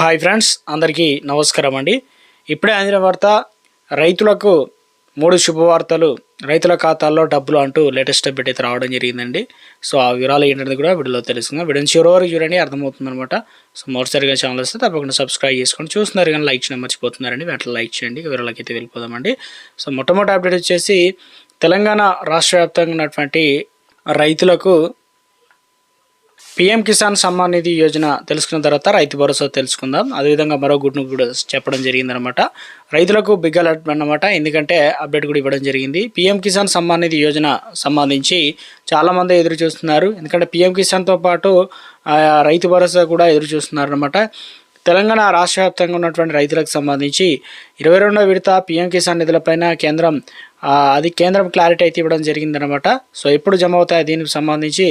Hi friends అందరికీ నమస్కారం అండి. ఇప్పుడే అందిన వార్త రైతులకు మూడు శుభవార్తలు రైతుల ఖాతాల్లో డబ్బులు అంటూ లేటెస్ట్ అప్డేట్ అయితే రావడం జరిగిందండి. సో ఆ వివరాలు ఏంటనేది కూడా వీడియోలో తెలుసుకుందాం. వీడియోని చివరి వరకు చూడండి అర్థమవుతుంది అనమాట సో మొదటిసారిగా ఛానల్ వస్తే తప్పకుండా సబ్స్క్రైబ్ చేసుకొని చూస్తున్నారు కానీ లైక్ చేయడం మర్చిపోతున్నారండి. వెంటనే లైక్ చేయండి వివరాలకి అయితే వెళ్ళిపోదామండి. సో మొట్టమొదటి అప్డేట్ వచ్చేసి తెలంగాణ రాష్ట్ర వ్యాప్తంగా ఉన్నటువంటి రైతులకు పిఎం కిసాన్ సమ్మాన్ నిధి యోజన తెలుసుకున్న తర్వాత రైతు భరోసా తెలుసుకుందాం. అదేవిధంగా మరో గుడ్ను కూడా చెప్పడం జరిగిందనమాట రైతులకు బిగ్ అలర్ట్ అన్నమాట. ఎందుకంటే అప్డేట్ కూడా ఇవ్వడం జరిగింది. పిఎం కిసాన్ సమ్మాన్ నిధి యోజన సంబంధించి చాలామంది ఎదురు చూస్తున్నారు. ఎందుకంటే పిఎం కిసాన్తో పాటు రైతు భరోసా కూడా ఎదురు చూస్తున్నారు అనమాట తెలంగాణ రాష్ట్ర వ్యాప్తంగా ఉన్నటువంటి రైతులకు సంబంధించి ఇరవై రెండో విడత పిఎం కిసాన్ నిధులపైన కేంద్రం అది కేంద్రం క్లారిటీ అయితే ఇవ్వడం జరిగిందనమాట సో ఎప్పుడు జమ అవుతాయి దీనికి సంబంధించి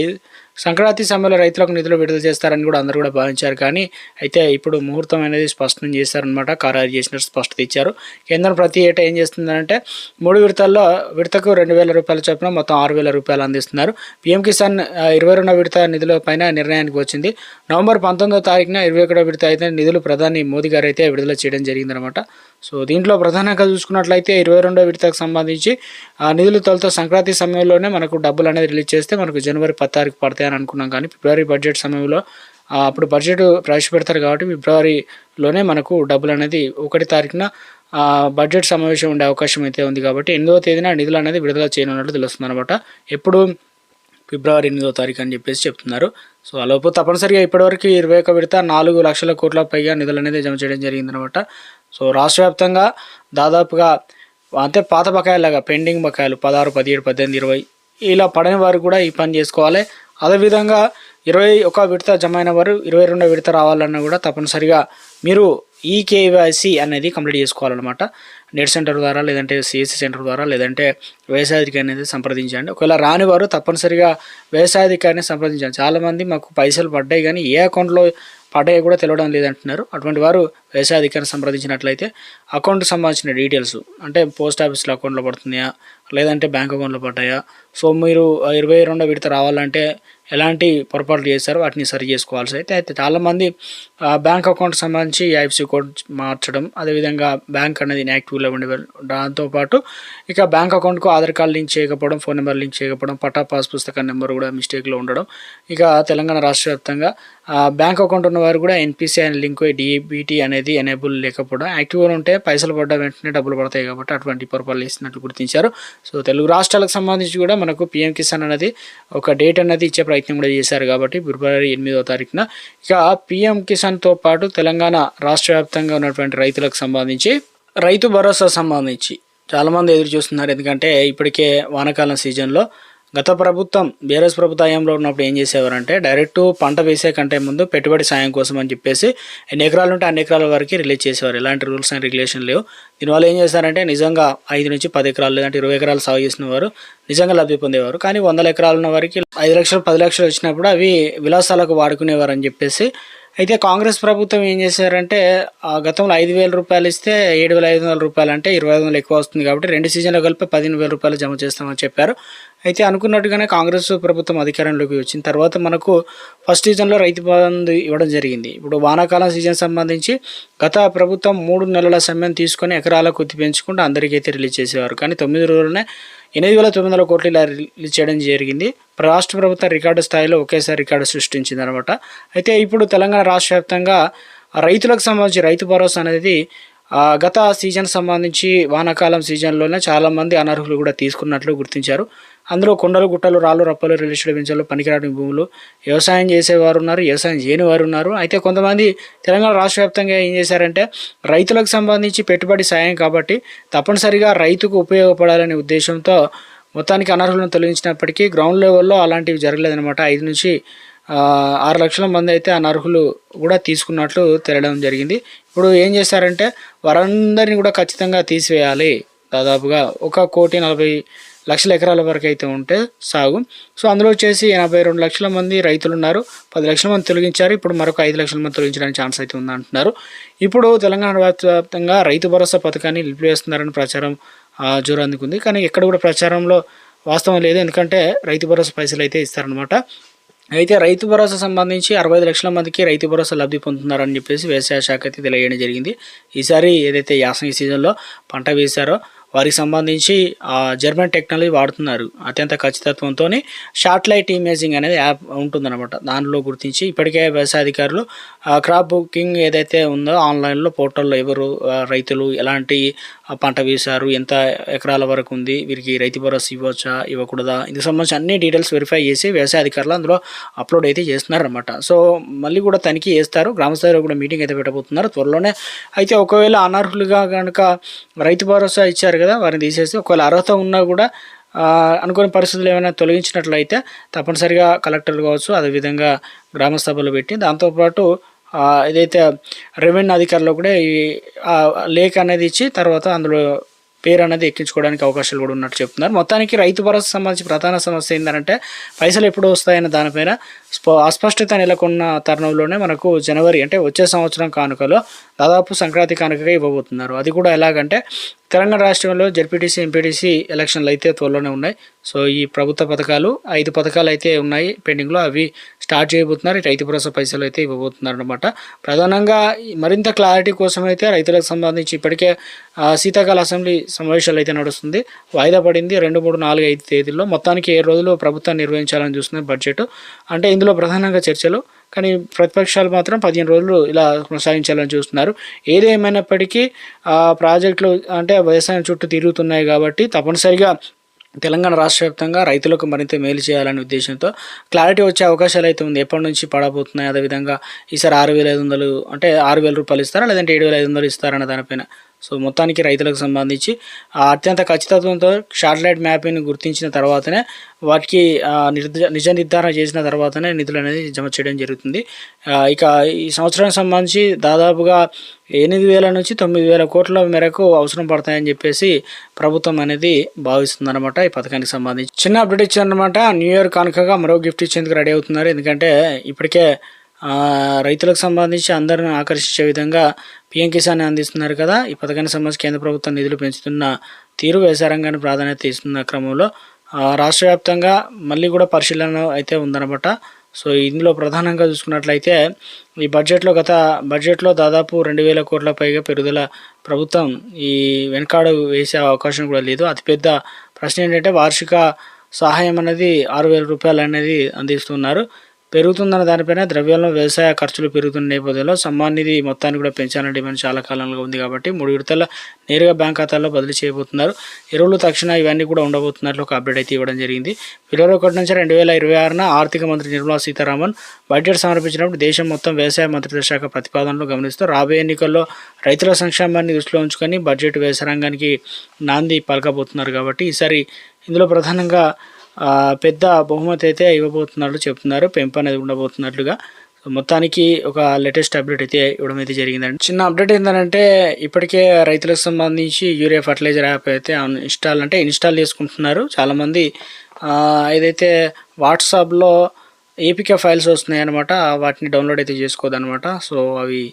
సంక్రాంతి సమయంలో రైతులకు నిధులు విడుదల చేస్తారని కూడా అందరూ కూడా భావించారు. కానీ అయితే ఇప్పుడు ముహూర్తం అనేది స్పష్టం చేశారనమాట ఖరారు చేసినట్టు స్పష్టత ఇచ్చారు. కేంద్రం ప్రతి ఏటా ఏం చేస్తుందంటే మూడు విడతల్లో విడతకు రెండు వేల రూపాయల చొప్పున మొత్తం ఆరు వేల రూపాయలు అందిస్తున్నారు. పీఎం కిసాన్ ఇరవై రెండో విడత నిధుల పైన నిర్ణయానికి వచ్చింది. నవంబర్ పంతొమ్మిదో తారీఖున ఇరవై ఒకటో విడత అయితే నిధులు ప్రధాని మోదీ గారు అయితే విడుదల చేయడం జరిగిందనమాట సో దీంట్లో ప్రధానంగా చూసుకున్నట్లయితే ఇరవై రెండో విడతకు సంబంధించి ఆ నిధులు తొలత సంక్రాంతి సమయంలోనే మనకు డబ్బులు అనేది రిలీజ్ చేస్తే మనకు జనవరి పది తారీఖు పడతాయని అనుకున్నాం. కానీ ఫిబ్రవరి బడ్జెట్ సమయంలో అప్పుడు బడ్జెట్ ప్రవేశపెడతారు కాబట్టి ఫిబ్రవరిలోనే మనకు డబ్బులు అనేది ఒకటి తారీఖున బడ్జెట్ సమావేశం ఉండే అవకాశం అయితే ఉంది కాబట్టి ఎనిమిదో తేదీన నిధులు అనేది విడుదల చేయనున్నట్లు తెలుస్తుంది అనమాట ఎప్పుడు? ఫిబ్రవరి ఎనిమిదో తారీఖు అని చెప్పేసి చెప్తున్నారు. సో అలోపు తప్పనిసరిగా ఇప్పటివరకు ఇరవై ఒక విడత నాలుగు లక్షల కోట్ల పైగా నిధులు అనేది జమ చేయడం జరిగిందనమాట సో రాష్ట్ర వ్యాప్తంగా దాదాపుగా అంటే పాత బకాయిలాగా పెండింగ్ బకాయిలు పదహారు పదిహేడు పద్దెనిమిది ఇరవై ఇలా పడని వారు కూడా ఈ పని చేసుకోవాలి. అదేవిధంగా ఇరవై ఒక విడత జమ అయిన వారు ఇరవై రెండో విడత రావాలన్నా కూడా తప్పనిసరిగా మీరు ఈ కేవైసీ అనేది కంప్లీట్ చేసుకోవాలన్నమాట. నెట్ సెంటర్ ద్వారా లేదంటే సిఎస్సి సెంటర్ ద్వారా లేదంటే వ్యవసాయాధికారి అనేది సంప్రదించండి. ఒకవేళ రాని వారు తప్పనిసరిగా వ్యవసాయాధికారిని సంప్రదించండి చాలామంది మాకు పైసలు పడ్డాయి కానీ ఏ అకౌంట్లో పడ్డాయి కూడా తెలియడం లేదంటున్నారు. అటువంటి వారు వ్యవసాయ అధికారిని సంప్రదించినట్లయితే అకౌంట్కి సంబంధించిన డీటెయిల్స్ అంటే పోస్ట్ ఆఫీస్లో అకౌంట్లో పడుతున్నాయా లేదంటే బ్యాంక్ అకౌంట్లో పడ్డాయా సో మీరు ఇరవై రెండో విడత రావాలంటే ఎలాంటి పొరపాట్లు చేశారో వాటిని సరి చేసుకోవాల్సి అయితే అయితే చాలామంది బ్యాంక్ అకౌంట్కి సంబంధించి ఐఎఫ్సి కోడ్ మార్చడం అదేవిధంగా బ్యాంక్ అనేది ఇన్యాక్టివ్లో ఉండే దాంతోపాటు ఇక బ్యాంక్ అకౌంట్కు ఆధార్ కార్డు లింక్ చేయకపోవడం ఫోన్ నెంబర్ లింక్ చేయకపోవడం పట్టా పాస్ పుస్తకం నెంబర్ కూడా మిస్టేక్లో ఉండడం ఇక తెలంగాణ రాష్ట్ర వ్యాప్తంగా బ్యాంక్ అకౌంట్ ఉన్నవారు కూడా ఎన్పిసి అనే లింక్ డిబిటీ అనేది ఎనేబుల్ లేకపోవడం యాక్టివ్గా ఉంటే పైసలు పడ్డ వెంటనే డబ్బులు పడతాయి కాబట్టి అటువంటి పొరపాట్లు వేసినట్లు గుర్తించారు. సో తెలుగు రాష్ట్రాలకు సంబంధించి కూడా మనకు పిఎం కిసాన్ అనేది ఒక డేట్ అనేది ఇచ్చే ప్రయత్నం కూడా చేశారు కాబట్టి ఫిబ్రవరి ఎనిమిదవ తారీఖున. ఇక పిఎం కిసాన్తో పాటు తెలంగాణ రాష్ట్ర వ్యాప్తంగా ఉన్నటువంటి రైతులకు సంబంధించి రైతు భరోసా సంబంధించి చాలామంది ఎదురు చూస్తున్నారు. ఎందుకంటే ఇప్పటికే వానాకాలం సీజన్లో గత ప్రభుత్వం బీఆర్ఎస్ ప్రభుత్వంలో ఉన్నప్పుడు ఏం చేసేవారంటే డైరెక్ట్ పంట వేసే కంటే ముందు పెట్టుబడి సాయం కోసం అని చెప్పేసి ఎన్ని ఎకరాలు ఉంటే అన్ని ఎకరాల వరకు రిలీజ్ చేసేవారు. ఎలాంటి రూల్స్ అండ్ రెగ్యులేషన్ లేవు. దీనివల్ల ఏం చేశారంటే నిజంగా ఐదు నుంచి పది ఎకరాలు లేదంటే ఇరవై ఎకరాలు సాగు చేసిన వారు నిజంగా లబ్ధి పొందేవారు. కానీ వందల ఎకరాలు ఉన్న వారికి ఐదు లక్షలు పది లక్షలు వచ్చినప్పుడు అవి విలాసాలకు వాడుకునేవారు అని చెప్పేసి. అయితే కాంగ్రెస్ ప్రభుత్వం ఏం చేశారంటే గతంలో ఐదు వేల రూపాయలు ఇస్తే ఏడు వేల ఐదు వందల రూపాయలు అంటే ఇరవై ఐదు వందలు ఎక్కువ వస్తుంది కాబట్టి రెండు సీజన్లు కలిపి పదిహేను వేల రూపాయలు జమ చేస్తామని చెప్పారు. అయితే అనుకున్నట్టుగానే కాంగ్రెస్ ప్రభుత్వం అధికారంలోకి వచ్చిన తర్వాత మనకు ఫస్ట్ సీజన్లో రైతు బంధు ఇవ్వడం జరిగింది. ఇప్పుడు వానాకాలం సీజన్ సంబంధించి గత ప్రభుత్వం మూడు నెలల సమయం తీసుకొని ఎకరాల కొద్ది పెంచుకుంటూ అందరికైతే రిలీజ్ చేసేవారు. కానీ తొమ్మిది రోజులనే ఎనిమిది వేల తొమ్మిది వందల కోట్లు ఇలా రిలీజ్ చేయడం జరిగింది. రాష్ట్ర ప్రభుత్వం రికార్డు స్థాయిలో ఒకేసారి రికార్డు సృష్టించింది అనమాట అయితే ఇప్పుడు తెలంగాణ రాష్ట్ర వ్యాప్తంగా రైతులకు సంబంధించి రైతు భరోసా అనేది గత సీజన్ సంబంధించి వానాకాలం సీజన్లోనే చాలామంది అనర్హులు కూడా తీసుకున్నట్లు గుర్తించారు. అందులో కొండలు గుట్టలు రాళ్ళు రప్పలు రిలిస్టెడ్ పెంచాలు పనికిరాని భూములు వ్యవసాయం చేసేవారు ఉన్నారు వ్యవసాయం చేయని వారు ఉన్నారు. అయితే కొంతమంది తెలంగాణ రాష్ట్ర వ్యాప్తంగా ఏం చేశారంటే రైతులకు సంబంధించి పెట్టుబడి సాయం కాబట్టి తప్పనిసరిగా రైతుకు ఉపయోగపడాలనే ఉద్దేశంతో మొత్తానికి అనర్హులను తొలగించినప్పటికీ గ్రౌండ్ లెవెల్లో అలాంటివి జరగలేదన్నమాట. ఐదు నుంచి ఆరు లక్షల మంది అయితే అనర్హులు కూడా తీసుకున్నట్లు తెలియడం జరిగింది. ఇప్పుడు ఏం చేశారంటే వారందరినీ కూడా ఖచ్చితంగా తీసివేయాలి. దాదాపుగా ఒక కోటి నలభై లక్షల ఎకరాల వరకు అయితే ఉంటే సాగు. సో అందులో వచ్చేసి ఎనభై రెండు లక్షల మంది రైతులు ఉన్నారు. పది లక్షల మంది తొలగించారు. ఇప్పుడు మరొక ఐదు లక్షల మంది తొలగించడానికి ఛాన్స్ అయితే ఉంది అంటున్నారు ఇప్పుడు తెలంగాణ వ్యాప్తంగా రైతు భరోసా పథకాన్ని నిలిపివేస్తున్నారని ప్రచారం జోరు అందుకుంది. కానీ ఎక్కడ కూడా ప్రచారంలో వాస్తవం లేదు. ఎందుకంటే రైతు భరోసా పైసలు అయితే ఇస్తారనమాట అయితే రైతు భరోసా సంబంధించి అరవై ఐదు లక్షల మందికి రైతు భరోసా లబ్ధి పొందుతున్నారని చెప్పేసి వ్యవసాయ శాఖ అయితే తెలియజేయడం జరిగింది. ఈసారి ఏదైతే యాసంగి సీజన్లో పంట వేశారో వారికి సంబంధించి ఆ జర్మన్ టెక్నాలజీ వాడుతున్నారు. అత్యంత ఖచ్చితత్వంతో షార్ట్ లైట్ ఇమేజింగ్ అనేది యాప్ ఉంటుందన్నమాట. దానిలో గుర్తించి ఇప్పటికే వ్యవసాయ అధికారులు క్రాప్ బుకింగ్ ఏదైతే ఉందో ఆన్లైన్లో పోర్టల్లో ఎవరు రైతులు ఎలాంటి పంట వేశారు ఎంత ఎకరాల వరకు ఉంది వీరికి రైతు భరోసా ఇవ్వచ్చా ఇవ్వకూడదా ఇందుకు సంబంధించి అన్ని డీటెయిల్స్ వెరిఫై చేసి వ్యవసాయ అధికారులు అందులో అప్లోడ్ అయితే చేస్తున్నారనమాట సో మళ్ళీ కూడా తనిఖీ చేస్తారు. గ్రామ స్థాయిలో కూడా మీటింగ్ అయితే పెట్టబోతున్నారు త్వరలోనే. అయితే ఒకవేళ అనర్హులుగా కనుక రైతు భరోసా ఇచ్చారు కదా వారిని తీసేసి ఒకవేళ అర్హత ఉన్నా కూడా అనుకోని పరిస్థితులు ఏమైనా తొలగించినట్లయితే తప్పనిసరిగా కలెక్టర్లు కావచ్చు అదేవిధంగా గ్రామ సభలు పెట్టి దాంతోపాటు ఏదైతే రెవెన్యూ అధికారులు కూడా ఈ లేక్ లేఖ అనేది ఇచ్చి తర్వాత అందులో పేరు అనేది ఎక్కించుకోవడానికి అవకాశాలు కూడా ఉన్నట్టు చెప్తున్నారు. మొత్తానికి రైతు భరోసా సంబంధించి ప్రధాన సమస్య ఏంటంటే పైసలు ఎప్పుడు వస్తాయన్న దానిపైన అస్పష్టత నెలకొన్న తరుణంలోనే మనకు జనవరి అంటే వచ్చే సంవత్సరం కానుకలో దాదాపు సంక్రాంతి కానుకగా ఇవ్వబోతున్నారు. అది కూడా ఎలాగంటే తెలంగాణ రాష్ట్రంలో జెడ్పీటీసీ ఎంపీటీసీ ఎలక్షన్లు అయితే త్వరలోనే ఉన్నాయి. సో ఈ ప్రభుత్వ పథకాలు ఐదు పథకాలు అయితే ఉన్నాయి పెండింగ్లో. అవి స్టార్ట్ చేయబోతున్నారు. రైతు భరోసా పైసలు అయితే ఇవ్వబోతున్నారు అనమాట ప్రధానంగా మరింత క్లారిటీ కోసం అయితే రైతులకు సంబంధించి ఇప్పటికే శీతాకాల అసెంబ్లీ సమావేశాలు అయితే నడుస్తుంది. వాయిదా పడింది రెండు మూడు నాలుగు ఐదు తేదీల్లో. మొత్తానికి ఏ రోజులు ప్రభుత్వం నిర్వహించాలని చూస్తుంది బడ్జెట్. అంటే ఇందులో ప్రధానంగా చర్చలు కానీ ప్రతిపక్షాలు మాత్రం పదిహేను రోజులు ఇలా కొనసాగించాలని చూస్తున్నారు. ఏదేమైనప్పటికీ ఆ ప్రాజెక్టులు అంటే వ్యవసాయం చుట్టూ తిరుగుతున్నాయి కాబట్టి తప్పనిసరిగా తెలంగాణ రాష్ట్ర వ్యాప్తంగా రైతులకు మరింత మేలు చేయాలనే ఉద్దేశంతో క్లారిటీ వచ్చే అవకాశాలు అయితే ఉంది. ఎప్పటి నుంచి పడబోతున్నాయి? అదేవిధంగా ఈసారి ఆరు వేల ఐదు వందలు అంటే ఆరు వేల రూపాయలు ఇస్తారా? లేదంటే ఏడు వేల ఐదు వందలు ఇస్తారన్న దానిపైన సో మొత్తానికి రైతులకు సంబంధించి ఆ అత్యంత ఖచ్చితత్వంతో శాటిలైట్ మ్యాపింగ్ గుర్తించిన తర్వాతనే వాటికి ఆ, నిజ నిర్ధారణ చేసిన తర్వాతనే నిధులు అనేది జమ చేయడం జరుగుతుంది. ఇక ఈ సంవత్సరానికి సంబంధించి దాదాపుగా ఎనిమిది వేల నుంచి తొమ్మిది వేల కోట్ల మేరకు అవసరం పడతాయని చెప్పేసి ప్రభుత్వం అనేది భావిస్తుంది అనమాట ఈ పథకానికి సంబంధించి. చిన్న అప్డేట్ ఇచ్చారనమాట న్యూ ఇయర్ కానుకగా మరో గిఫ్ట్ ఇచ్చేందుకు రెడీ అవుతున్నారు. ఎందుకంటే ఇప్పటికే రైతులకు సంబంధించి అందరిని ఆకర్షించే విధంగా పిఎం కిసాన్ అందిస్తున్నారు కదా. ఈ పథకానికి సంబంధించి కేంద్ర ప్రభుత్వం నిధులు పెంచుతున్న తీరు వ్యవసాయ రంగాన్ని ప్రాధాన్యత ఇస్తున్న క్రమంలో రాష్ట్ర వ్యాప్తంగా మళ్ళీ కూడా పరిశీలన అయితే ఉందన్నమాట. సో ఇందులో ప్రధానంగా చూసుకున్నట్లయితే ఈ బడ్జెట్లో గత బడ్జెట్లో దాదాపు రెండు వేల కోట్ల పైగా పెరుగుదల ప్రభుత్వం ఈ వెనకాడు వేసే అవకాశం కూడా లేదు. అతిపెద్ద ప్రశ్న ఏంటంటే వార్షిక సహాయం అనేది ఆరు వేల రూపాయలు అనేది అందిస్తున్నారు. పెరుగుతుందన్న దానిపైన ద్రవ్యంలో వ్యవసాయ ఖర్చులు పెరుగుతున్న నేపథ్యంలో సమ్మాన్ నిధి మొత్తాన్ని కూడా పెంచాలని డిమాండ్ చాలా కాలంగా ఉంది కాబట్టి మూడు విడతల నేరుగా బ్యాంక్ ఖాతాల్లో బదిలీ చేయబోతున్నారు. ఎరువులు తక్షణ ఇవన్నీ కూడా ఉండబోతున్నట్లు ఒక అప్డేట్ అయితే ఇవ్వడం జరిగింది. ఫిబ్రవరి ఒకటి నుంచి రెండు వేల ఇరవై ఆరున ఆర్థిక మంత్రి నిర్మలా సీతారామన్ బడ్జెట్ సమర్పించినప్పుడు దేశం మొత్తం వ్యవసాయ మంత్రిత్వ శాఖ ప్రతిపాదనలు గమనిస్తూ రాబోయే ఎన్నికల్లో రైతుల సంక్షేమాన్ని దృష్టిలో ఉంచుకొని బడ్జెట్ వ్యవసాయ రంగానికి నాంది పలకబోతున్నారు కాబట్టి ఈసారి ఇందులో ప్రధానంగా పెద్ద బహుమతి అయితే ఇవ్వబోతున్నట్లు చెప్తున్నారు. పెంపు అనేది ఉండబోతున్నట్లుగా. మొత్తానికి ఒక లేటెస్ట్ అప్డేట్ అయితే ఇవ్వడం అయితే జరిగిందండి. చిన్న అప్డేట్ ఏంటంటే ఇప్పటికే రైతులకు సంబంధించి యూరియా ఫర్టిలైజర్ యాప్ అయితే ఇన్స్టాల్ అంటే ఇన్స్టాల్ చేసుకుంటున్నారు. చాలామంది ఏదైతే వాట్సాప్లో ఏపీకే ఫైల్స్ వస్తున్నాయి అనమాట వాటిని డౌన్లోడ్ అయితే చేసుకోదన్నమాట. సో అవి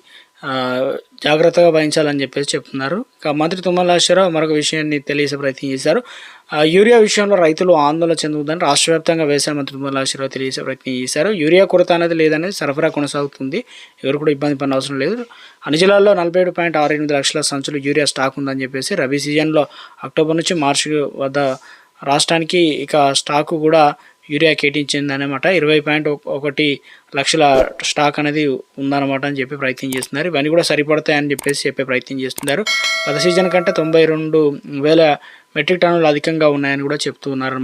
జాగ్రత్తగా వహించాలని చెప్పేసి చెప్తున్నారు. మంత్రి తుమ్మల నాగేశ్వరరావు మరొక విషయాన్ని తెలియసే ప్రయత్నం చేశారు. ఆ, యూరియా విషయంలో రైతులు ఆందోళన చెందుతుందని రాష్ట్ర వ్యాప్తంగా వ్యవసాయ మంత్రి తుమ్మల నాగేశ్వరరావు ప్రయత్నం చేశారు. యూరియా కొరత అనేది లేదనేది సరఫరా కొనసాగుతుంది. ఎవరు కూడా ఇబ్బంది పడిన అవసరం లేదు. అన్ని జిల్లాల్లో నలభై ఏడు పాయింట్ ఆరు ఎనిమిది లక్షల సంచులు యూరియా స్టాక్ ఉందని చెప్పేసి రబీ సీజన్లో అక్టోబర్ నుంచి మార్చి వద్ద రాష్ట్రానికి ఇక స్టాకు కూడా యూరియా కేటాయించింది అనమాట ఇరవై పాయింట్ ఒకటి లక్షల స్టాక్ అనేది ఉందన్నమాట అని చెప్పి ప్రయత్నం చేస్తున్నారు. ఇవన్నీ కూడా సరిపడతాయని చెప్పేసి చెప్పే ప్రయత్నం చేస్తున్నారు. గత సీజన్ కంటే తొంభై రెండు వేల మెట్రిక్ టన్నులు అధికంగా ఉన్నాయని కూడా చెప్తున్నారు